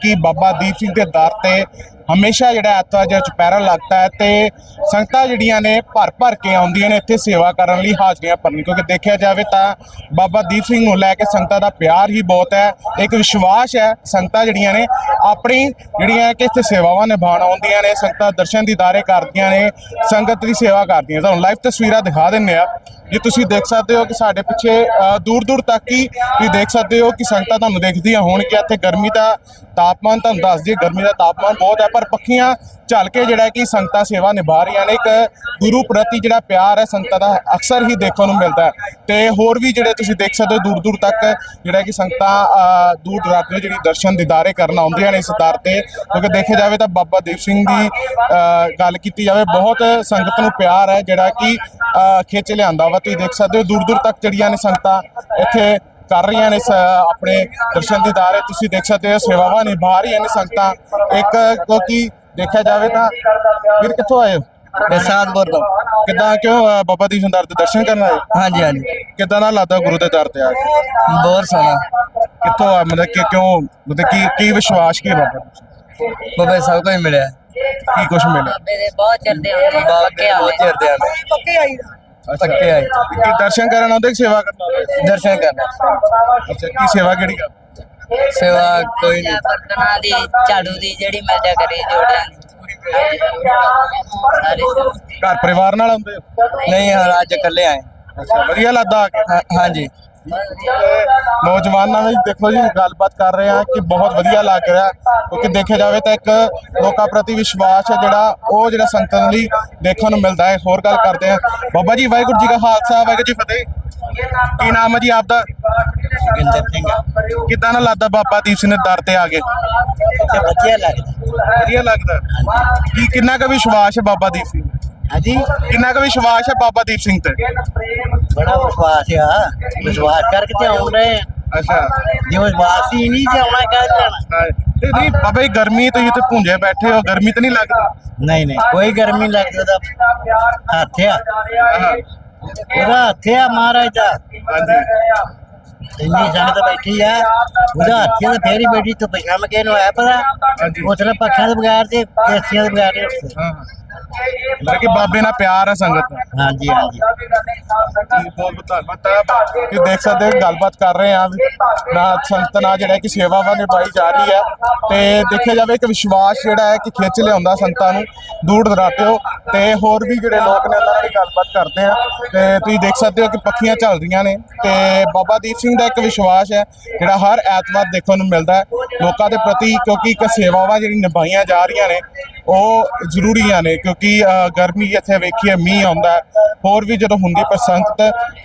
ਕਿ ਬਾਬਾ ਦੀਪ ਸਿੰਘ ਦੇ ਦਰ ਤੇ ਹਮੇਸ਼ਾ ਜਿਹੜਾ ਐਤਵਾਰ ਜਿਹੜਾ ਚੁਪਹਿਰਾ ਲੱਗਦਾ ਹੈ ਤੇ ਸੰਗਤਾਂ ਜਿਹੜੀਆਂ ਨੇ ਭਰ ਭਰ ਕੇ ਆਉਂਦੀਆਂ ਨੇ ਇੱਥੇ ਸੇਵਾ ਕਰਨ ਲਈ ਹਾਜ਼ਰੀਆਂ ਭਰਨ ਕਿਉਂਕਿ ਦੇਖਿਆ ਜਾਵੇ ਤਾਂ ਬਾਬਾ ਦੀਪ ਸਿੰਘ ਨੂੰ ਲੈ ਕੇ ਸੰਗਤਾਂ ਦਾ ਪਿਆਰ ਹੀ ਬਹੁਤ ਹੈ, ਇੱਕ ਵਿਸ਼ਵਾਸ ਹੈ, ਸੰਗਤਾਂ ਜਿਹੜੀਆਂ ਨੇ ਆਪਣੀ ਜਿਹੜੀਆਂ ਕਿ ਇੱਥੇ ਸੇਵਾਵਾਂ ਨਿਭਾਉਣ ਆਉਂਦੀਆਂ ਨੇ, ਸੰਗਤਾਂ ਦਰਸ਼ਨ ਦੀਦਾਰੇ ਕਰਦੀਆਂ ਨੇ, ਸੰਗਤ ਦੀ ਸੇਵਾ ਕਰਦੀਆਂ ਤੁਹਾਨੂੰ ਲਾਈਵ ਤਸਵੀਰਾਂ ਦਿਖਾ ਦਿੰਨੇ ਆ ਜੇ ਤੁਸੀਂ ਦੇਖ ਸਕਦੇ ਹੋ ਕਿ ਸਾਡੇ ਪਿੱਛੇ ਦੂਰ ਦੂਰ ਤੱਕ ਹੀ ਤੁਸੀਂ ਦੇਖ ਸਕਦੇ ਹੋ ਕਿ ਸੰਗਤਾਂ ਤੁਹਾਨੂੰ ਦੇਖਦੀਆਂ ਹੋਣ ਕਿ ਇੱਥੇ ਗਰਮੀ ਦਾ ਤਾਪਮਾਨ ਤੁਹਾਨੂੰ ਦੱਸ ਦਈਏ, ਗਰਮੀ ਦਾ ਤਾਪਮਾਨ ਬਹੁਤ ਹੈ, ਪਰ ਪੱਖੀਆਂ ਝੱਲ ਕੇ ਜਿਹੜਾ ਕਿ ਸੰਗਤਾਂ ਸੇਵਾ ਨਿਭਾ ਰਹੀਆਂ ਨੇ। ਇੱਕ ਗੁਰੂ ਪ੍ਰਤੀ ਜਿਹੜਾ ਪਿਆਰ ਹੈ, ਸੰਗਤਾਂ ਦਾ ਅਕਸਰ ਹੀ ਦੇਖਣ ਨੂੰ ਮਿਲਦਾ ਹੈ। ਤੇ ਹੋਰ ਵੀ ਜਿਹੜੇ ਤੁਸੀਂ ਦੇਖ ਸਕਦੇ ਹੋ ਦੂਰ ਦੂਰ ਤੱਕ ਜਿਹੜਾ ਕਿ ਸੰਗਤਾਂ ਦੂਰ ਦਰਾਡੇ ਤੋਂ ਜਿਹੜੀ ਦਰਸ਼ਨ ਦੀਦਾਰੇ ਕਰਨ ਆਉਂਦੀਆਂ ਨੇ ਇਸ ਦਰ ਤੇ। ਕਿਉਂਕਿ ਦੇਖਿਆ ਜਾਵੇ ਤਾਂ ਬਾਬਾ ਦੀਪ ਸਿੰਘ ਦੀ ਗੱਲ ਕੀਤੀ ਜਾਵੇ, ਬਹੁਤ ਸੰਗਤ ਨੂੰ ਪਿਆਰ ਹੈ ਜਿਹੜਾ ਕਿ ਖਿੱਚ ਲਿਆਂਦਾ ਵਾ। ਤੁਸੀਂ ਦੇਖ ਸਕਦੇ ਹੋ ਦੂਰ ਦੂਰ ਤੱਕ ਜਿਹੜੀਆਂ ਨੇ ਸੰਗਤਾਂ ਇੱਥੇ ਕਰ ਰਹੀਆਂ ਨੇ ਸ- ਆਪਣੇ ਦਰਸ਼ਨ ਦੀਦਾਰੇ। ਤੁਸੀਂ ਦੇਖ ਸਕਦੇ ਹੋ, ਸੇਵਾਵਾਂ ਨਿਭਾ ਰਹੀਆਂ ਨੇ ਸੰਗਤਾਂ। ਇੱਕ ਕਿਉਂਕਿ ਦੇਖਿਆ ਜਾਵੇ ਤਾਂ ਵੀਰ ਕਿੱਥੋਂ ਆਏ ਹੋ? ਪ੍ਰਸਾਦਪੁਰ ਤੋਂ। ਕਿੱਦਾਂ ਕਿਉਂ ਅ, ਬਾਬਾ ਦੀਪ ਸਿੰਘ ਦਰ ਤੇ ਦਰਸ਼ਨ ਕਰਨ ਆਏ ਹਾਂਜੀ ਹਾਂਜੀ। ਕਿੱਦਾਂ ਦਾ ਲੱਗਦਾ ਗੁਰੂ ਦੇ ਦਰ ਤੇ ਆ ਕੇ? ਬਹੁਤ ਸੋਹਣਾ। ਕਿੱਥੋਂ ਆ ਮਤਲਬ ਕਿ ਕਿਉਂ ਮਤਲਬ ਕੀ ਕੀ ਵਿਸ਼ਵਾਸ ਕੀ ਹੈ ਬਾਬਾ ਦੀਪ ਸਿੰਘ? ਬਾਬੇ ਸਭ ਕੁਝ ਮਿਲਿਆ। ਕੀ ਕੁਝ ਮਿਲਿਆ? ਬਾਬੇ ਦੇ ਬਹੁਤ ਚਿਰਦੇ ਆਉਂਦੇ ਪੱਕੇ ਬਹੁਤ ਆਉਂਦੇ ਚਿਰ ਦੇ ਆਨੇ ਪੱਕੇ ਆਏ ਕੀ ਦਰਸ਼ਨ ਕਰਨ ਆਉਂਦੇ ਕਿ ਸੇਵਾ ਕਰਨ ਆਉਂਦੇ? ਦਰਸ਼ਨ ਕਰਨਾ। ਅੱਛਾ ਕੀ ਸੇਵਾ ਕਿਹੜੀ ਕਰਦੇ ਸੇਵਾ ਕੋਈ ਨਹੀਂ। ਬਰਤਨਾਂ ਦੀ ਝਾੜੂ ਦੀ ਜਿਹੜੀ ਮਿਲ ਜਾ ਕਰੇ ਜੋੜਿਆਂ ਦੀ। ਸਾਰੇ। ਘਰ ਪਰਿਵਾਰ ਨਾਲ ਆਉਂਦੇ ਹੋ? ਨਹੀਂ ਹੁਣ ਅੱਜ ਇਕੱਲੇ ਆਏ। ਅੱਛਾ ਵਧੀਆ ਲੱਗਦਾ ਆ ਕੇ। ਹਾਂ- ਹਾਂਜੀ। ਨੌਜਵਾਨਾਂ ਨਾਲ ਦੇਖੋ ਜੀ ਗੱਲਬਾਤ ਕਰ ਰਹੇ ਆ ਕਿ ਬਹੁਤ ਵਧੀਆ ਲੱਗ ਰਿਹਾ। ਕਿਉਂਕਿ ਦੇਖਿਆ ਜਾਵੇ ਤਾਂ ਇੱਕ ਲੋਕਾਂ ਪ੍ਰਤੀ ਵਿਸ਼ਵਾਸ ਹੈ ਜਿਹੜਾ ਉਹ ਜਿਹੜਾ ਸੰਗਤਾਂ ਲਈ ਦੇਖਣ ਨੂੰ ਮਿਲਦਾ ਹੈ। ਹੋਰ ਗੱਲ ਕਰਦੇ ਆ ਬਾਬਾ ਜੀ ਵਾਹਿਗੁਰੂ ਜੀ ਕਾ ਖਾਲਸਾ ਵਾਹਿਗੁਰੂ ਜੀ ਕੀ ਫਤਿਹ। ਕੀ ਨਾਮ ਹੈ ਜੀ ਆਪਦਾ? ਗਿੰਦਰ ਸਿੰਘ ਕਿੱਦਾਂ ਨਾ ਲੱਗਦਾ ਬਾਬਾ ਦੀਪ ਸਿੰਘ ਦੇ ਦਰ ਤੇ ਆ ਕੇ? ਤੇ ਵਧੀਆ ਲੱਗਦਾ। ਵਧੀਆ ਲੱਗਦਾ। ਕੀ ਕਿੰਨਾ ਕੁ ਵਿਸ਼ਵਾਸ ਹੈ ਬਾਬਾ ਦੀਪ ਸਿੰਘ ਹਾਂਜੀ? ਕਿੰਨਾ ਕੁ ਵਿਸ਼ਵਾਸ ਹੈ ਬਾਬਾ ਦੀਪ ਸਿੰਘ ਤੇ? ਬੜਾ ਵਿਸ਼ਵਾਸ ਆ। ਵਿਸ਼ਵਾਸ ਕਰਕੇ ਤੇ ਰਹੇ ਆ। ਅੱਛਾ। ਜੇ ਵਿਸ਼ਵਾਸ ਹੀ ਨਹੀਂ ਤੇ ਆਉਣਾ ਕਹਿ ਜਾਣਾ ਤੇ ਨਹੀਂ ਬਾਬਾ ਜੀ ਗਰਮੀ ਤੁਸੀਂ ਤੇ ਭੁੰਜੇ ਬੈਠੇ ਹੋ। ਗਰਮੀ ਤਾਂ ਨਹੀਂ ਲੱਗਦੀ? ਨਹੀਂ ਨਹੀਂ। ਕੋਈ ਗਰਮੀ ਲੱਗਦੀ ਹੱਥ ਆ। ਆਹਾ, ਉਹਦਾ ਹੱਥ ਆ ਮਹਾਰਾਜ ਦਾ। ਹਾਂਜੀ। ਇੰਨੀ ਸੰਗਤ ਬੈਠੀ ਆ। ਉਹਦਾ ਆ ਤੇ ਫੇਰ ਹੀ ਬੈਠੀ ਤੇ ਪਛਾਣ ਨੂੰ ਆਇਆ ਪਤਾ ਹਾਂਜੀ। ਪੱਖਾਂ ਦੇ ਬਗੈਰ ਤੇ ਏਸੀਆਂ ਦੇ ਬਗੈਰ ਨਹੀਂ ਉੱਠਦੇ। ਹਾਂ। ਮਤਲਬ ਕਿ ਬਾਬੇ ਨਾਲ ਪਿਆਰ ਹੈ ਸੰਗਤ ਦਾ ਹਾਂਜੀ ਹਾਂਜੀ। ਜੀ, ਬਹੁਤ ਧੰਨਵਾਦ। ਕਿ ਦੇਖ ਸਕਦੇ ਹੋ ਗੱਲਬਾਤ ਕਰ ਰਹੇ ਆ ਨਾ ਸੰਗਤ ਜਿਹੜਾ ਕਿ ਸੇਵਾ ਵਾ ਨਿਭਾਈ ਜਾ ਰਹੀ ਹੈ। ਤੇ ਦੇਖਿਆ ਜਾਵੇ ਇੱਕ ਵਿਸ਼ਵਾਸ ਜਿਹੜਾ ਹੈ ਕਿ ਖਿੱਚ ਲਿਆਉਂਦਾ ਸੰਤਾਂ ਨੂੰ ਦੂਰ ਦਰਾਟਿਓ ਤੇ। ਹੋਰ ਵੀ ਜਿਹੜੇ ਲੋਕ ਨੇ ਉਹਨਾਂ ਨਾਲ ਵੀ ਗੱਲਬਾਤ ਕਰਦੇ ਆ ਤੇ ਤੁਸੀਂ ਦੇਖ ਸਕਦੇ ਹੋ ਕਿ ਪੱਖੀਆਂ ਚੱਲ ਰਹੀਆਂ ਨੇ। ਤੇ ਬਾਬਾ ਦੀਪ ਸਿੰਘ ਦਾ ਇੱਕ ਵਿਸ਼ਵਾਸ ਹੈ ਜਿਹੜਾ ਹਰ ਐਤਵਾਰ ਦੇਖਣ ਨੂੰ ਮਿਲਦਾ ਹੈ। ਲੋਕਾਂ ਦੇ ਪ੍ਰਤੀ ਕਿਉਂਕਿ ਇੱਕ ਸੇਵਾਵਾਂ ਜਿਹੜੀ ਨਿਭਾਈਆਂ ਜਾ ਰਹੀਆਂ ਨੇ ਉਹ ਜ਼ਰੂਰੀਆਂ ਨੇ, ਕਿਉਂਕਿ ਗਰਮੀ ਇੱਥੇ ਵੇਖੀਏ, ਮੀਂਹ ਆਉਂਦਾ ਹੋਰ ਵੀ ਜਦੋਂ ਹੁੰਦੀ ਪਰ ਸੰਗਤ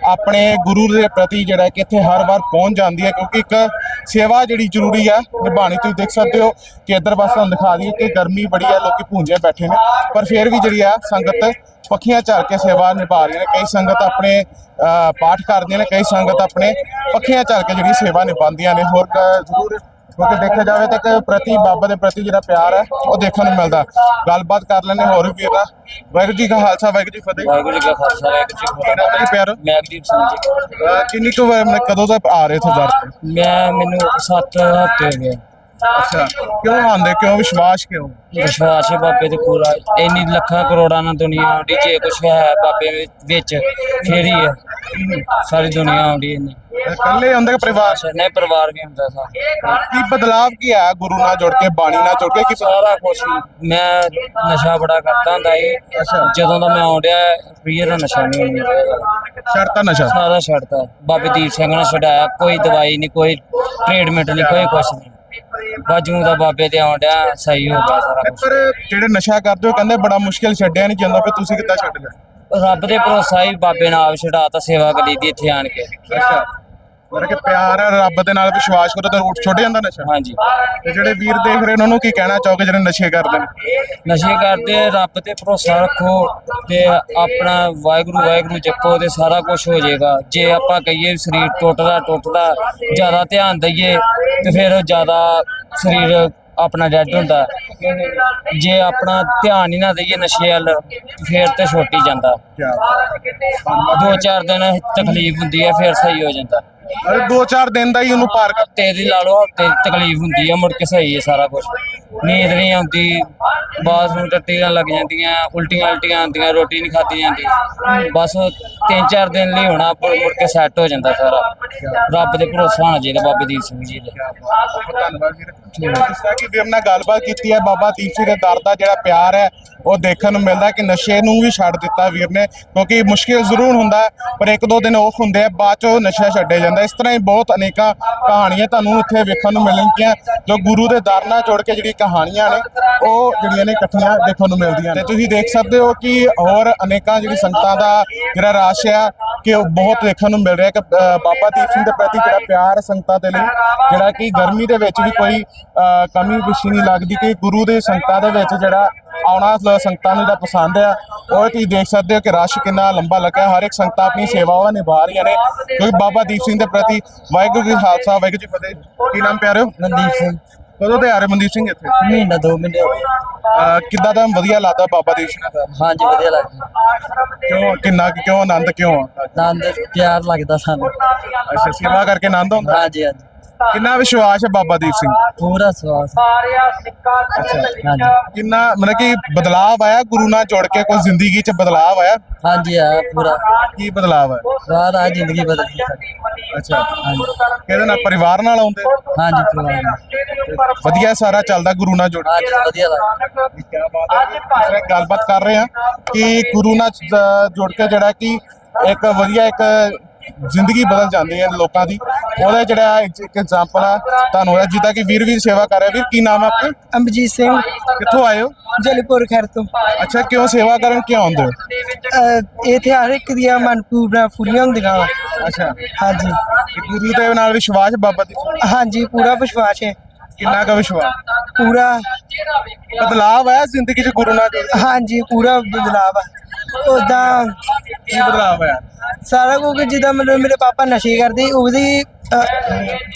ਆਪਣੇ ਗੁਰੂ ਦੇ ਪ੍ਰਤੀ ਜਿਹੜਾ ਕਿ ਇੱਥੇ ਹਰ ਵਾਰ ਪਹੁੰਚ ਜਾਂਦੀ ਹੈ, ਕਿਉਂਕਿ ਇੱਕ ਸੇਵਾ ਜਿਹੜੀ ਜ਼ਰੂਰੀ ਹੈ ਨਿਭਾਣੀ ਤੁਸੀਂ ਦੇਖ ਸਕਦੇ ਹੋ ਕਿ ਇੱਧਰ ਬਸ ਤੁਹਾਨੂੰ ਦਿਖਾ ਦਈਏ ਕਿ ਗਰਮੀ ਬੜੀ ਹੈ, ਲੋਕੀ ਭੂੰਜੇ ਬੈਠੇ ਨੇ। ਪਰ ਫਿਰ ਵੀ ਜਿਹੜੀ ਆ, ਸੰਗਤ ਪੱਖੀਆਂ ਝਾੜ ਕੇ ਸੇਵਾ ਨਿਭਾ ਰਹੀਆਂ ਨੇ। ਕਈ ਸੰਗਤ ਆਪਣੇ ਪਾਠ ਕਰਦੀਆਂ ਨੇ, ਕਈ ਸੰਗਤ ਆਪਣੇ ਪੱਖੀਆਂ ਝਾੜ ਕੇ ਜਿਹੜੀ ਸੇਵਾ ਨਿਭਾਉਂਦੀਆਂ ਨੇ। ਹੋਰ ਜ਼ਰੂਰ ਕਿਉਂਕਿ ਦੇਖਿਆ ਜਾਵੇ ਤਾਂ ਪ੍ਰਤੀ ਬਾਬਾ ਦੇ ਪ੍ਰਤੀ ਜਿਹੜਾ ਪਿਆਰ ਹੈ ਉਹ ਦੇਖਣ ਨੂੰ ਮਿਲਦਾ। ਗੱਲਬਾਤ ਕਰ ਲੈਣੇ ਹੋਰ ਵੀ ਵੀਰ ਵਾਹਿਗੁਰੂ ਜੀ ਕਾ ਖਾਲਸਾ ਵਾਹਿਗੁਰੂ ਜੀ ਫਤਿਹ। ਵਾਹਿਗੁਰੂ ਜੀ ਕਾ ਖਾਲਸਾ ਵਾਹਿਗੁਰੂ ਜੀ ਕੀ ਨਾਮ ਹੈ ਪਿਆਰ? ਫਤਿਹ ਮੈਂ ਅਗਦੀਪ ਸਿੰਘ ਜੀ। ਕਿੰਨੀ ਕੁ ਵਾਰ ਮਤਲਬ ਕਦੋਂ ਤੱਕ ਆ ਰਹੇ ਇੱਥੇ ਦਰ ਤੇ ਮੈਂ ਮੈਨੂੰ 7 ਹਫ਼ਤੇ ਹੋ ਗਏ। ਅੱਛਾ ਕਿਉਂ ਆਉਂਦੇ? ਕਿਉਂ? ਵਿਸ਼ਵਾਸ ਕਿਉਂ? ਵਿਸ਼ਵਾਸ ਹੈ ਬਾਬੇ ਤੇ ਪੂਰਾ ਇੰਨੀ ਲੱਖਾਂ ਕਰੋੜਾਂ ਨਾਲ ਦੁਨੀਆ ਆਉਂਦੀ ਜੇ ਕੁਛ ਹੈ ਬਾਬੇ ਵਿੱਚ- ਫੇਰ ਹੈ। ਸਾਰੀ ਦੁਨੀਆ ਆਉਂਦੀ ਇੰਨੀ। ਇਕੱਲੇ ਆਉਂਦੇ ਕਿ ਪਰਿਵਾਰ? ਨਹੀਂ ਪਰਿਵਾਰ ਵੀ ਹੁੰਦਾ ਸਾ। ਕੀ ਬਦਲਾਵ ਕੀ ਆਇਆ ਗੁਰੂ ਨਾਲ ਜੁੜ ਕੇ ਬਾਣੀ ਨਾਲ ਜੁੜ ਕੇ? ਕੀ ਸਾਰਾ ਹੀ। ਮੈਂ ਨਸ਼ਾ ਬੜਾ ਕਰਦਾ ਹੁੰਦਾ ਸੀ। ਜਦੋਂ ਦਾ ਮੈਂ ਆਉਂਦਿਆ ਰੁਪਈਏ ਦਾ ਨਸ਼ਾ ਨਹੀਂ ਹੁੰਦਾ। ਸ਼ਰਤਾ ਨਸ਼ਾ? ਸਾਰਾ ਛੱਡਤਾ। ਬਾਬੇ ਦੀਪ ਸਿੰਘ ਨੇ ਛਡਾਇਆ। ਕੋਈ ਦਵਾਈ ਨਹੀਂ ਕੋਈ ਟ੍ਰੀਟਮੈਂਟ ਨਹੀਂ ਕੋਈ ਕੁਛ ਨਹੀਂ। ਬਾਜੂ ਦਾ ਬਾਬੇ ਤੇ ਆਉਂਦਿਆ ਸਹੀ ਹੋ ਗਿਆ ਸਾਰਾ ਕੁਛ। ਪਰ ਜਿਹੜੇ ਨਸ਼ਾ ਕਰਦੇ ਹੋ ਕਹਿੰਦੇ ਬੜਾ ਮੁਸ਼ਕਿਲ ਛੱਡਿਆ ਨਹੀਂ ਜਾਂਦਾ ਫਿਰ ਤੁਸੀਂ ਕਿੱਦਾਂ ਛੱਡ ਗਏ ਰੱਬ ਦੇ ਭਰੋਸਾ ਹੀ ਬਾਬੇ ਨਾਲ ਆਪ ਛਡਾਤਾ ਸੇਵਾ ਕਰੀ ਦੀ ਇੱਥੇ ਆਣ ਕੇ। ਅੱਛਾ। ਮਤਲਬ ਕਿ ਪਿਆਰ ਹੈ ਰੱਬ ਦੇ ਨਾਲ ਵਿਸ਼ਵਾਸ ਕਰੋ ਤਾਂ ਉੱਠ ਛੁੱਟ ਜਾਂਦਾ ਨਸ਼ਾ। ਹਾਂਜੀ। ਤੇ ਜਿਹੜੇ ਵੀਰ ਦੇਖ ਰਹੇ ਉਹਨਾਂ ਨੂੰ ਕੀ ਕਹਿਣਾ ਚਾਹੋਗੇ ਜਿਹੜੇ ਨਸ਼ੇ ਕਰਦੇ ਨੇ? ਨਸ਼ੇ ਕਰਦੇ ਰੱਬ ਤੇ ਭਰੋਸਾ ਰੱਖੋ ਤੇ ਆਪਣਾ ਵਾਹਿਗੁਰੂ ਵਾਹਿਗੁਰੂ ਜਪੋ ਤੇ ਸਾਰਾ ਕੁਝ ਹੋ ਜਾਏਗਾ। ਜੇ ਆਪਾਂ ਕਹੀਏ ਸਰੀਰ ਟੁੱਟਦਾ ਟੁੱਟਦਾ ਜ਼ਿਆਦਾ ਧਿਆਨ ਦਈਏ ਤੇ ਫਿਰ ਜ਼ਿਆਦਾ ਸਰੀਰ ਆਪਣਾ ਡੈਡ ਹੁੰਦਾ। ਜੇ ਆਪਣਾ ਧਿਆਨ ਹੀ ਨਾ ਦਈਏ ਨਸ਼ੇ ਵੱਲ ਫੇਰ ਤੇ ਛੁੱਟ ਜਾਂਦਾ। ਦੋ ਚਾਰ ਦਿਨ ਤਕਲੀਫ ਹੁੰਦੀ ਹੈ ਫਿਰ ਸਹੀ ਹੋ ਜਾਂਦਾ। ਅਰੇ ਦੋ ਚਾਰ ਦਿਨ ਦਾ ਹੀ ਉਹਨੂੰ ਪਾਰ ਕਰ ਹਫ਼ਤੇ ਦੀ ਲਾ ਲਓ ਹਫ਼ਤੇ ਤਕਲੀਫ ਹੁੰਦੀ ਹੈ ਮੁੜ ਕੇ ਸਹੀ ਹੈ ਸਾਰਾ ਕੁਝ ਨੀਂਦ ਨਹੀਂ ਆਉਂਦੀ ਬਾਥਰੂਮ ਟੱਟੀਆਂ ਲੱਗ ਜਾਂਦੀਆਂ ਉਲਟੀਆਂ ਉਲਟੀਆਂ ਆਉਂਦੀਆਂ ਰੋਟੀ ਨਹੀਂ ਖਾਦੀ ਜਾਂਦੀ। ਬਸ ਉਹ ਤਿੰਨ ਚਾਰ ਦਿਨ ਲਈ ਹੋਣਾ ਪਰ ਮੁੜ ਕੇ ਸੈੱਟ ਹੋ ਜਾਂਦਾ ਸਾਰਾ। ਰੱਬ ਦੇ ਭਰੋਸਾ ਹੋਣਾ ਚਾਹੀਦਾ ਬਾਬੇ ਦੀਪ ਸਿੰਘ ਜੀ ਦੇ। ਧੰਨਵਾਦ ਵੀਰ ਜਿਸ ਤਰ੍ਹਾਂ ਕਿ ਵੀਰ ਨਾਲ ਗੱਲਬਾਤ ਕੀਤੀ ਹੈ ਬਾਬਾ ਦੀਪ ਸਿੰਘ ਦੇ ਦਰ ਦਾ ਜਿਹੜਾ ਪਿਆਰ ਹੈ ਉਹ ਦੇਖਣ ਨੂੰ ਮਿਲਦਾ ਕਿ ਨਸ਼ੇ ਨੂੰ ਵੀ ਛੱਡ ਦਿੱਤਾ ਵੀਰ ਨੇ ਕਿਉਂਕਿ ਮੁਸ਼ਕਿਲ ਜ਼ਰੂਰ ਹੁੰਦਾ ਪਰ ਇੱਕ ਦੋ ਦਿਨ ਔਖ ਹੁੰਦੇ ਆ ਬਾਅਦ 'ਚੋਂ ਨਸ਼ਾ ਛੱਡੇ ਜਾਂਦਾ। ਇਸ ਤਰ੍ਹਾਂ ਹੀ ਬਹੁਤ ਅਨੇਕਾਂ ਕਹਾਣੀਆਂ ਤੁਹਾਨੂੰ ਇੱਥੇ ਵੇਖਣ ਨੂੰ ਮਿਲਣਗੀਆਂ ਜੋ ਗੁਰੂ ਦੇ ਦਰ ਨਾਲ ਜੁੜ ਕੇ ਜਿਹੜੀ ਕਹਾਣੀਆਂ ਨੇ ਉਹ ਜਿਹੜੀਆਂ ਨੇ ਇਕੱਠੀਆਂ ਦੇਖਣ ਨੂੰ ਮਿਲਦੀਆਂ ਨੇ। ਤੁਸੀਂ ਦੇਖ ਸਕਦੇ ਹੋ ਕਿ ਹੋਰ ਅਨੇਕਾਂ ਜਿਹੜੀ ਸੰਗਤਾਂ ਦਾ ਜਿਹੜਾ ਰਾਸ਼ ਆ ਕਿ ਉਹ ਬਹੁਤ ਦੇਖਣ ਨੂੰ ਮਿਲ ਰਿਹਾ ਕਿ ਬਾਬਾ ਦੀਪ ਸਿੰਘ ਦੇ ਪ੍ਰਤੀ ਜਿਹੜਾ ਪਿਆਰ ਸੰਗਤਾਂ ਦੇ ਲਈ ਜਿਹੜਾ ਕਿ ਗਰਮੀ ਦੇ ਵਿੱਚ ਵੀ ਕੋਈ ਅ, ਕਮੀ ਵਿਸ਼ੀ ਨਹੀਂ ਲੱਗਦੀ ਕਿ ਗੁਰੂ ਦੇ ਸੰਗਤਾਂ ਦੇ ਵਿੱਚ ਜਿਹੜਾ ਆਉਣਾ ਸੰਗਤਾਂ ਨੂੰ ਜਿਹੜਾ ਪਸੰਦ ਆ। ਉਹ ਤੁਸੀਂ ਦੇਖ ਸਕਦੇ ਹੋ ਕਿ ਰਸ਼ ਕਿੰਨਾ ਲੰਬਾ ਲੱਗਾ ਹਰ ਇੱਕ ਸੰਗਤਾਂ ਆਪਣੀ ਸੇਵਾਵਾਂ ਨਿਭਾ ਰਹੀਆਂ ਨੇ। ਕਿਉਂਕਿ ਬਾਬਾ ਦੀਪ ਸਿੰਘ ਦੇ ਪ੍ਰਤੀ ਵਾਹਿਗੁਰੂ ਜੀ ਖਾਲਸਾ ਵਾਹਿਗੁਰੂ ਜੀ ਫਤਿਹ। ਕੀ ਨਾਮ ਪਿਆਰਿਓ? ਮਨਦੀਪ ਸਿੰਘ। ਕਦੋਂ ਤੇ ਆ ਰਹੇ ਮਨਦੀਪ ਸਿੰਘ ਇੱਥੇ? ਮਹੀਨਾ ਦੋ ਮਹੀਨੇ ਹੋ ਗਏ। ਕਿੱਦਾਂ ਦਾ ਵਧੀਆ ਲੱਗਦਾ ਬਾਬਾ ਦੀਪ ਸਿੰਘ ਦਾ? ਹਾਂਜੀ ਵਧੀਆ ਲੱਗਦਾ। ਕਿਉਂ ਕਿੰਨਾ ਕਿਉਂ ਆਨੰਦ ਕਿਉਂ ਆਨੰਦ ਪਿਆਰ ਲੱਗਦਾ ਸਾਨੂੰ। ਅੱਛਾ ਸੇਵਾ ਕਰਕੇ ਆਨੰਦ ਹੁੰਦਾ ਹਾਂਜੀ ਹਾਂਜੀ। ਕਿੰਨਾ ਵਿਸ਼ਵਾਸ ਹੈ ਬਾਬਾ ਦੀਪ ਸਿੰਘ? ਪੂਰਾ ਸਵਾਸ। ਹਾਂਜੀ। ਕਿੰਨਾ ਮਤਲਬ ਕਿ ਬਦਲਾਅ ਆਇਆ ਗੁਰੂ ਨਾਲ ਜੁੜ ਕੇ ਕੋਈ ਜ਼ਿੰਦਗੀ 'ਚ ਬਦਲਾਅ ਆਇਆ? ਹਾਂਜੀ ਆ ਪੂਰਾ। ਕੀ ਬਦਲਾਅ ਹੈ ਬਾਹਰ ਆ ਜ਼ਿੰਦਗੀ ਬਦਲ ਗਈ। ਸਾਡੀ ਅੱਛਾ ਕਿਹਦੇ ਨਾਲ? ਪਰਿਵਾਰ ਨਾਲ ਆਉਂਦੇ? ਹਾਂਜੀ ਪਰਿਵਾਰ ਨਾਲ। ਵਧੀਆ ਸਾਰਾ ਚੱਲਦਾ ਗੁਰੂ ਨਾਲ ਜੁੜ ਹਾਂਜੀ ਵਧੀਆ ਲੱਗਦਾ। ਕੀ ਬਾਤ ਹੈ। ਇਸ ਤਰ੍ਹਾਂ ਗੱਲਬਾਤ ਕਰ ਰਹੇ ਹਾਂ ਕਿ ਗੁਰੂ ਨਾਲ ਜ- ਜੁੜ ਕੇ ਜਿਹੜਾ ਕਿ ਇੱਕ ਵਧੀਆ ਇੱਕ ਜ਼ਿੰਦਗੀ ਬਦਲ ਜਾਂਦੀ ਹੈ ਲੋਕਾਂ ਦੀ। ਉਹਦਾ ਜਿਹੜਾ ਇੱਕ ਐਗਜ਼ਾਮਪਲ ਆ ਤੁਹਾਨੂੰ ਹੋਇਆ ਜਿੱਦਾਂ ਕਿ ਵੀਰ ਵੀਰ ਸੇਵਾ ਕਰ ਰਿਹਾ ਵੀਰ ਕੀ ਨਾਮ ਹੈ ਆਪਣਾ ਅੰਬਜੀਤ ਸਿੰਘ। ਕਿੱਥੋਂ ਆਏ ਹੋ? ਜਲਪੁਰ ਖੈਰ ਤੋਂ। ਅੱਛਾ ਕਿਉਂ ਸੇਵਾ ਕਰਨ ਕਿਉਂ ਆਉਂਦੇ ਹੋ? ਇੱਥੇ ਹਰ ਇੱਕ ਦੀਆਂ ਮਨਪੂਰਨਾ ਪੂਰੀਆਂ ਹੁੰਦੀਆਂ ਅੱਛਾ। ਹਾਂਜੀ। ਗੁਰੂ ਦੇ ਨਾਲ ਵਿਸ਼ਵਾਸ ਬਾਬਾ ਦੀ? ਹਾਂਜੀ ਪੂਰਾ ਵਿਸ਼ਵਾਸ ਹੈ। ਕਿੰਨਾ ਕੁ ਵਿਸ਼ਵਾਸ? ਪੂਰਾ। ਬਦਲਾਅ ਆਇਆ ਜ਼ਿੰਦਗੀ 'ਚ ਗੁਰੂ ਨਾਲ? ਹਾਂਜੀ ਪੂਰਾ ਬਦਲਾਵ ਆ ਉਦਾਂ ਕੀ ਬਦਲਾਅ ਆਇਆ ਸਾਰਾ ਕੁਝ ਜਿੱਦਾਂ ਮਤਲਬ ਮੇਰੇ ਪਾਪਾ ਨਸ਼ੇ ਕਰਦੇ ਉਹਦੀ ਅਹ,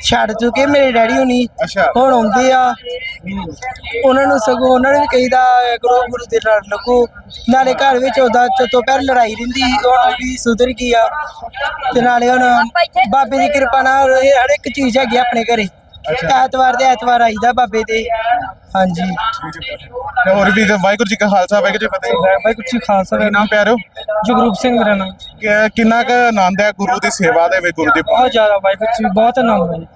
ਛੱਡ ਚੁੱਕੇ ਮੇਰੇ ਡੈਡੀ ਹੁਣੀ। ਅੱਛਾ। ਹੁਣ ਆਉਂਦੇ ਆ। ਉਹਨਾਂ ਨੂੰ ਸਗੋਂ ਉਹਨਾਂ ਨੂੰ ਵੀ ਕਹੀਦਾ ਕਰੋ ਗੁਰੂ ਦੇ ਲੜ ਲੱਗੋ। ਨਾਲੇ ਘਰ ਵਿੱਚ ਉਹਦਾ ਚਤੋ ਪੈਰ ਲੜਾਈ ਰਹਿੰਦੀ ਹੁਣ ਉਹ ਵੀ ਸੁਧਰ ਗਈ ਆ। ਤੇ ਨਾਲੇ ਹੁਣ ਬਾਬੇ ਦੀ ਕਿਰਪਾ ਨਾਲ ਇਹ ਹਰ ਇੱਕ ਚੀਜ਼ ਹੈਗੀ ਆ ਆਪਣੇ ਘਰੇ। ਐਤਵਾਰ ਦੇ ਐਤਵਾਰ ਆਈਦਾ ਬਾਬੇ ਦੇ। ਹਾਂਜੀ। ਤੇ ਹੋਰ ਵੀ ਤੇ ਵਾਹਿਗੁਰੂ ਜੀ ਕਾ ਖਾਲਸਾ ਵਾਹਿਗੁਰੂ ਜੀ ਕੀ ਫਤਿਹ। ਭਾਈ ਕੁਛ ਖਾਲਸਾ ਕੀ ਨਾਮ ਪਿਆਰਿਓ ਜਗਰੂਪ ਸਿੰਘ ਮੇਰਾ ਨਾਮ। ਕਿ- ਕਿੰਨਾ ਕੁ ਆਨੰਦ ਹੈ ਗੁਰੂ ਦੀ ਸੇਵਾ ਦੇ ਵਿੱਚ ਗੁਰੂ ਦੀ ਬਹੁਤ ਜ਼ਿਆਦਾ ਵਾਹਿਗੁਰੂ ਜੀ ਬਹੁਤ ਆਨੰਦ ਹੈ।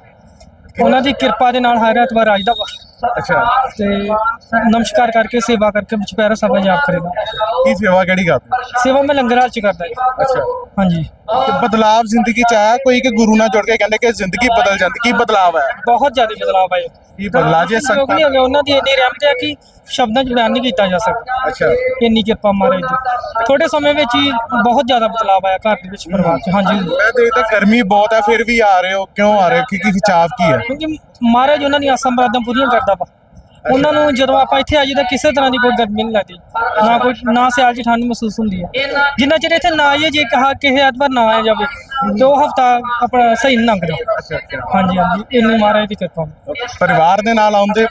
ਉਹਨਾਂ ਦੀ ਕਿਰਪਾ ਦੇ ਨਾਲ ਹਰ ਐਤਵਾਰ ਆਈਦਾ ਵਾ। ਅੱਛਾ। ਤੇ ਨਮਸਕਾਰ ਕਰਕੇ ਸੇਵਾ ਕਰਕੇ ਚੁਪਹਿਰਾ ਸਾਹਿਬ ਜਾਪ ਕਰੇਗਾ। ਕੀ ਸੇਵਾ ਕਿਹੜੀ ਕਰਦੇ ਸੇਵਾ ਮੈਂ ਲੰਗਰ ਹਾਲ ਚ ਕਰਦਾ ਜੀ। ਅੱਛਾ। ਹਾਂਜੀ। ਤੇ ਬਦਲਾਵ ਜ਼ਿੰਦਗੀ 'ਚ ਆਇਆ ਕੋਈ ਕਿ ਗੁਰੂ ਨਾਲ ਜੁੜ ਕੇ ਕਹਿੰਦੇ ਕਿ ਜ਼ਿੰਦਗੀ ਬਦਲ ਜਾਂਦੀ? ਕੀ ਬਦਲਾਵ ਹੈ ਬਹੁਤ ਜ਼ਿਆਦਾ ਬਦਲਾਅ ਆਏ ਕੀ ਬਦਲਾਅ ਜੇ ਲੋਕ ਸੰਗਤਾਂ ਨਹੀਂ ਹੈਗੇ ਉਹਨਾਂ ਦੀ ਇੰਨੀ ਰਹਿਮਤ ਹੈ ਕਿ ਸ਼ਬਦਾਂ 'ਚ ਬਿਆਨ ਨਹੀਂ ਕੀਤਾ ਜਾ ਸਕਦਾ। ਅੱਛਾ। ਇੰਨੀ ਕਿਰਪਾ ਮਹਾਰਾਜ ਦੀ। ਥੋੜੇ ਸਮੇਂ ਵਿੱਚ ਹੀ ਬਹੁਤ ਜ਼ਿਆਦਾ ਬਦਲਾਅ ਆਇਆ ਘਰ ਦੇ ਵਿੱਚ ਪਰਿਵਾਰ 'ਚ। ਹਾਂਜੀ। ਮੈਂ ਦੇਖਦਾ ਗਰਮੀ ਬਹੁਤ ਹੈ ਫਿਰ ਵੀ ਆ ਰਹੇ ਹੋ। ਕਿਉਂ ਆ ਰਹੇ ਹੋ? ਕੀ ਕੀ ਖਿਚਾਵ ਕੀ ਹੈ? ਕਿਉਂਕਿ ਮਹਾਰਾਜ ਉਹਨਾਂ ਦੀਆਂ ਆਸਾਂ ਮੁਰਾਦਾਂ ਪੂਰੀਆਂ ਕਰਦਾ ਵਾ। ਉਹਨਾਂ ਨੂੰ ਜਦੋਂ ਆਪਾਂ ਇੱਥੇ ਆ ਤਾਂ ਕਿਸੇ ਤਰ੍ਹਾਂ ਦੀ ਕੋਈ ਗਰਮੀ ਨਹੀਂ ਲੱਗਦੀ। ਨਾ ਕੋਈ ਨਾ ਸਿਆਲ 'ਚ ਠੰਡ ਮਹਿਸੂਸ ਹੁੰਦੀ ਹੈ ਜਿੰਨਾ ਚਿਰ ਇੱਥੇ ਨਾ ਆਈਏ ਜੇ ਕਹਾ ਕਿਸੇ ਐਤਵਾਰ ਨਾ ਆਇਆ ਜਾਵੇ ਉਹ ਹਫਤਾ ਆਪਣਾ ਸਹੀ ਨਹੀਂ ਲੰਘਦਾ। ਹਾਂਜੀ ਹਾਂਜੀ ਇੰਨੀ ਮਹਾਰਾਜ ਦੀ ਕਿਰਪਾ। ਪਰਿਵਾਰ ਦੇ ਨਾਲ ਆਉਂਦੇ?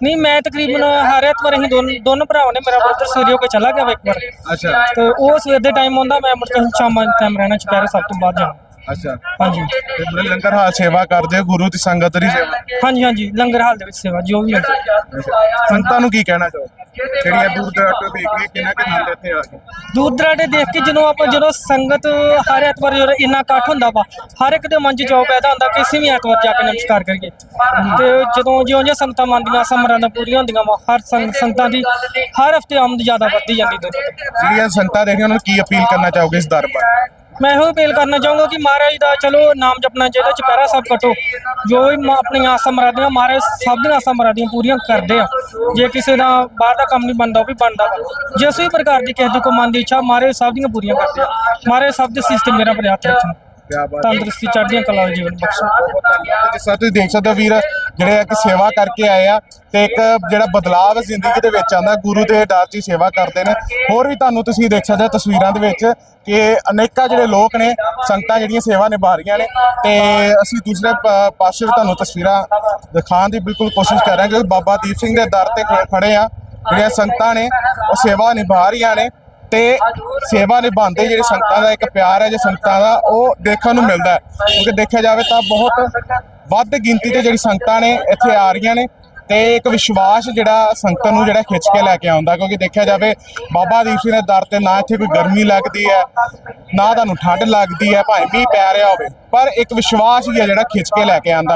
ਨਹੀਂ ਮੈਂ ਤਕਰੀਬਨ ਹਰ ਐਤਵਾਰ ਅਸੀਂ ਦੋਨ ਦੋਨੋਂ ਭਰਾਵਾਂ ਨੇ ਮੇਰਾ ਬ੍ਰਦਰ ਸਵੇਰੇ ਹੋ ਕੇ ਚਲਾ ਗਿਆ ਵਾ ਇੱਕ ਵਾਰ। ਅੱਛਾ। ਤੇ ਉਹ ਸਵੇਰ ਦੇ ਟਾਈਮ ਆਉਂਦਾ ਮੈਂ ਮੁੜ ਕੇ ਸ਼ਾਮਾਂ ਟਾਈਮ ਰਹਿਣਾ ਚੁਪਹਿਰੇ ਸਭ ਤੋਂ ਬਾਅਦ ਜਾਣਾ। ਅੱਛਾ। ਹਾਂਜੀ। ਤੇ ਬੜੇ ਲੰਗਰ ਹਾਲ ਸੇਵਾ ਕਰਦੇ ਹੋ ਗੁਰੂ ਦੀ ਸੰਗਤ ਦੀ ਸੇਵਾ? ਹਾਂਜੀ ਹਾਂਜੀ ਲੰਗਰ ਹਾਲ ਦੇ ਵਿੱਚ ਸੇਵਾ ਜੋ ਵੀ ਮਿਲਦੀ ਸੰਗਤਾਂ ਨੂੰ ਕੀ ਕਹਿਣਾ ਚਾਹੋ? ਜਿਹੜੀਆਂ ਦੂਰ ਦਰਾਡੇ ਤੋਂ ਦੇਖ ਕੇ ਕਿੰਨਾ ਕਿ ਨਾਲ ਇੱਥੇ ਆ ਕੇ। ਦੂਰ ਦਰਾਡੇ ਦੇਖ ਕੇ ਜਦੋਂ ਆਪਾਂ ਜਦੋਂ ਸੰਗਤ ਹਰ ਐਤਵਾਰ ਜਦੋਂ ਇੰਨਾ ਇਕੱਠ ਹੁੰਦਾ ਵਾ ਹਰ ਇੱਕ ਦੇ ਮਨ 'ਚ ਜੋ ਪੈਦਾ ਹੁੰਦਾ ਕਿ ਅਸੀਂ ਵੀ ਐਤਵਾਰ ਜਾ ਕੇ ਨਮਸਕਾਰ ਕਰੀਏ। ਤੇ ਜਦੋਂ ਜਿਉਂ ਜਿਉਂ ਸੰਗਤਾਂ ਮੰਨਦੀਆਂ ਸਮਰਾਂ ਦਾ ਪੂਰੀਆਂ ਹੁੰਦੀਆਂ ਵਾ ਹਰ ਸੰਗ- ਸੰਗਤਾਂ ਦੀ ਹਰ ਹਫ਼ਤੇ ਆਮਦ ਜ਼ਿਆਦਾ ਵੱਧਦੀ ਜਾਂਦੀ ਦਿਨ ਜਿਹੜੀਆਂ ਸੰਗਤਾਂ ਦੇਖੀਆਂ ਉਹਨਾਂ ਨੂੰ ਕੀ ਅਪੀਲ ਕਰਨਾ ਚਾਹੋਗੇ ਇਸ ਦਰ ਪਰ ਮੈਂ ਇਹੋ ਅਪੀਲ ਕਰਨਾ ਚਾਹੂੰਗਾ ਕਿ ਮਹਾਰਾਜ ਦਾ ਚਲੋ ਨਾਮ ਜਪਣਾ ਚਾਹੀਦਾ ਚੁਪਹਿਰਾ ਸਾਹਿਬ ਕਟੋ। ਜੋ ਵੀ ਮ- ਆਪਣੀਆਂ ਆਸਾਂ ਮਰਾਦੀਆਂ ਮਹਾਰਾਜ ਸਭ ਦੀਆਂ ਆਸਾਂ ਮਰਾਦੀਆਂ ਪੂਰੀਆਂ ਕਰਦੇ ਆ। ਜੇ ਕਿਸੇ ਦਾ ਬਾਹਰ ਦਾ ਕੰਮ ਨਹੀਂ ਬਣਦਾ ਉਹ ਵੀ ਬਣਦਾ। ਜਿਸ ਵੀ ਪ੍ਰਕਾਰ ਦੀ ਕਿਸੇ ਦੀ ਕੋਈ ਮਨ ਦੀ ਇੱਛਾ ਮਹਾਰਾਜ ਸਭ ਦੀਆਂ ਪੂਰੀਆਂ ਕਰਦੇ ਆ। ਮਹਾਰਾਜ ਸਭ ਦੇ ਸਿਸਟਮ ਮੇਰਾ ਹੱਥ ਰੱਖਣ। ਕਿਆ ਬਾਤ ਤੰਦਰੁਸਤੀ ਚੜ੍ਹਦੀਆਂ ਕਲਾ ਦਾ ਜੀਵਨ ਬਖਸ਼ੋ। ਜਿਸ ਤਰ੍ਹਾਂ ਤੁਸੀਂ ਦੇਖ ਸਕਦੇ ਹੋ ਵੀਰ ਜਿਹੜੇ ਆ ਕਿ ਸੇਵਾ ਕਰਕੇ ਆਏ ਆ ਤੇ ਇੱਕ ਜਿਹੜਾ ਬਦਲਾਵ ਜ਼ਿੰਦਗੀ ਦੇ ਵਿੱਚ ਆਉਂਦਾ, ਗੁਰੂ ਦੇ ਡਰ 'ਚ ਹੀ ਸੇਵਾ ਕਰਦੇ ਨੇ। ਹੋਰ ਵੀ ਤੁਹਾਨੂੰ ਤੁਸੀਂ ਦੇਖ ਸਕਦੇ ਹੋ ਤਸਵੀਰਾਂ ਦੇ ਵਿੱਚ ਕਿ ਅਨੇਕਾਂ ਜਿਹੜੇ ਲੋਕ ਨੇ, ਸੰਗਤਾਂ ਜਿਹੜੀਆਂ ਸੇਵਾ ਨਿਭਾ ਰਹੀਆਂ ਨੇ ਤੇ ਅਸੀਂ ਦੂਸਰੇ ਪਾਸੇ ਵੀ ਤੁਹਾਨੂੰ ਤਸਵੀਰਾਂ ਦਿਖਾਉਣ ਦੀ ਬਿਲਕੁਲ ਕੋਸ਼ਿਸ਼ ਕਰ ਰਹੇ ਹਾਂ ਕਿ ਬਾਬਾ ਦੀਪ ਸਿੰਘ ਦੇ ਦਰ ਤੇ ਖ- ਖੜੇ ਆ, ਜਿਹੜੀਆਂ ਸੰਗਤਾਂ ਨੇ, ਉਹ ਸੇਵਾ ਨਿਭਾ ਰਹੀਆਂ ਨੇ। ਤੇ ਸੇਵਾ ਨਿਭਾਉਂਦੇ ਜਿਹੜੇ ਸੰਗਤਾਂ ਦਾ ਇੱਕ ਪਿਆਰ ਹੈ, ਜੇ ਸੰਗਤਾਂ ਦਾ, ਉਹ ਦੇਖਣ ਨੂੰ ਮਿਲਦਾ ਹੈ। ਕਿਉਂਕਿ ਦੇਖਿਆ ਜਾਵੇ ਤਾਂ ਬਹੁਤ ਵੱਧ ਗਿਣਤੀ ਤੇ ਜਿਹੜੀ ਸੰਗਤਾਂ ਨੇ, ਇੱਥੇ ਆ ਰਹੀਆਂ ਨੇ ਤੇ ਇੱਕ ਵਿਸ਼ਵਾਸ ਜਿਹੜਾ ਸੰਗਤਾਂ ਨੂੰ ਜਿਹੜਾ ਖਿੱਚ ਕੇ ਲੈ ਕੇ ਆਉਂਦਾ ਕਿਉਂਕਿ ਦੇਖਿਆ ਜਾਵੇ, ਬਾਬਾ ਦੀਪ ਸਿੰਘ ਦੇ ਦਰ ਤੇ ਨਾ ਇੱਥੇ ਕੋਈ ਗਰਮੀ ਲੱਗਦੀ ਹੈ, ਨਾ ਤੁਹਾਨੂੰ ਠੰਡ ਲੱਗਦੀ ਹੈ, ਭਾਵੇਂ ਮੀਂਹ ਪੈ ਰਿਹਾ ਹੋਵੇ, ਪਰ ਇੱਕ ਵਿਸ਼ਵਾਸ ਹੀ ਹੈ ਜਿਹੜਾ ਖਿੱਚ ਕੇ ਲੈ ਕੇ ਆਉਂਦਾ।